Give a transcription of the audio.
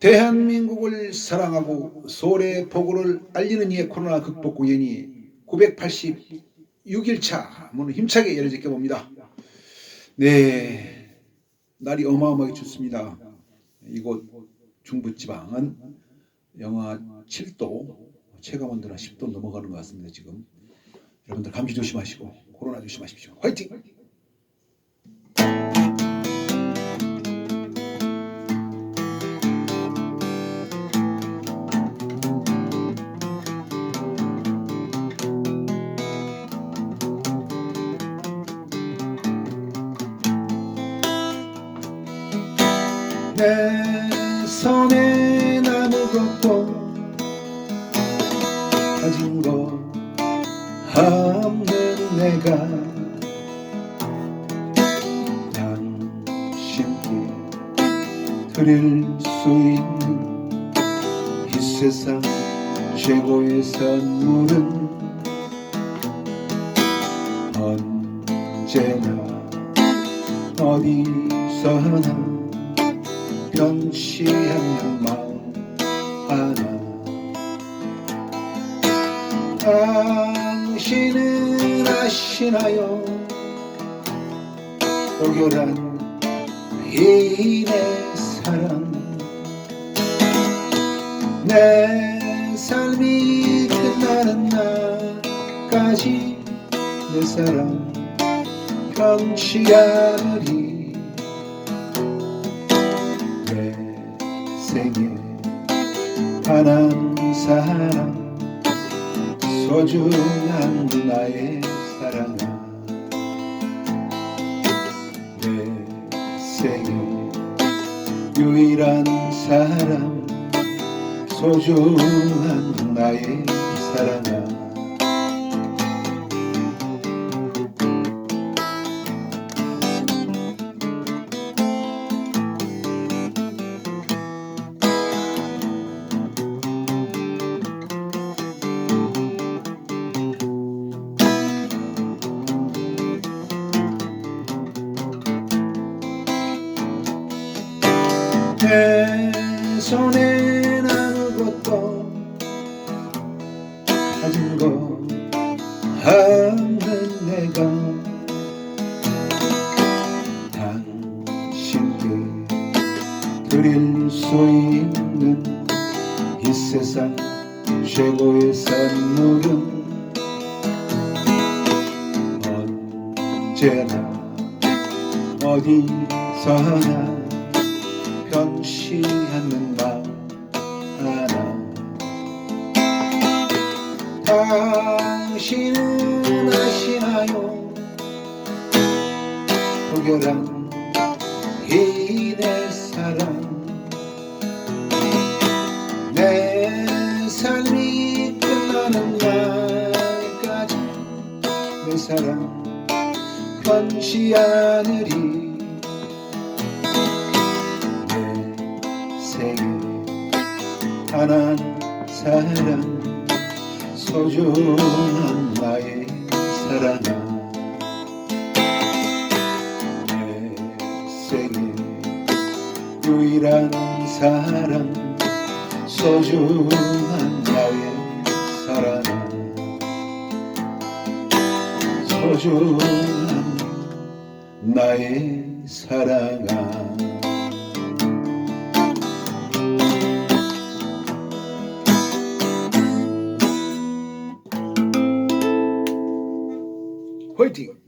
대한민국을 사랑하고 소래 보고를 알리는 이의 코로나 극복 공연이 986일차 문을 힘차게 열어질게 봅니다. 네, 날이 어마어마하게 춥습니다. 이곳 중부지방은 영하 7도, 체감 온도는 10도 넘어가는 것 같습니다. 지금 여러분들 감기 조심하시고 코로나 조심하십시오. 화이팅! 내 손에 아무것도 가진 거 없는 내가 당신께 드릴 수 있는 이 세상 최고의 선물은 언제나 어디서나 마음 하나 당신은 아시나요? 오결한 이내 사랑 내 삶이 끝나는 날까지 내 사랑 않으리 단한 사랑 소중한 나의 사랑아. 내 생에 유일한 사랑 소중한 나의 사랑아 내 손엔 아무것도 가진 거 없는 내가 당신께 드릴 수 있는 이 세상 최고의 선물은 언제나 어디서나 변치 않는 마음 하나. 당신은 아시나요? 고결한 이내 사랑. 내 삶이 끝나는 날까지 내 사랑. 변치 않으리 내 생에 단한 사랑 소중한 나의 사랑아. 내 생에 유일한 사랑 소중한 나의 사랑아. 소중한 나의 사랑아 화이팅!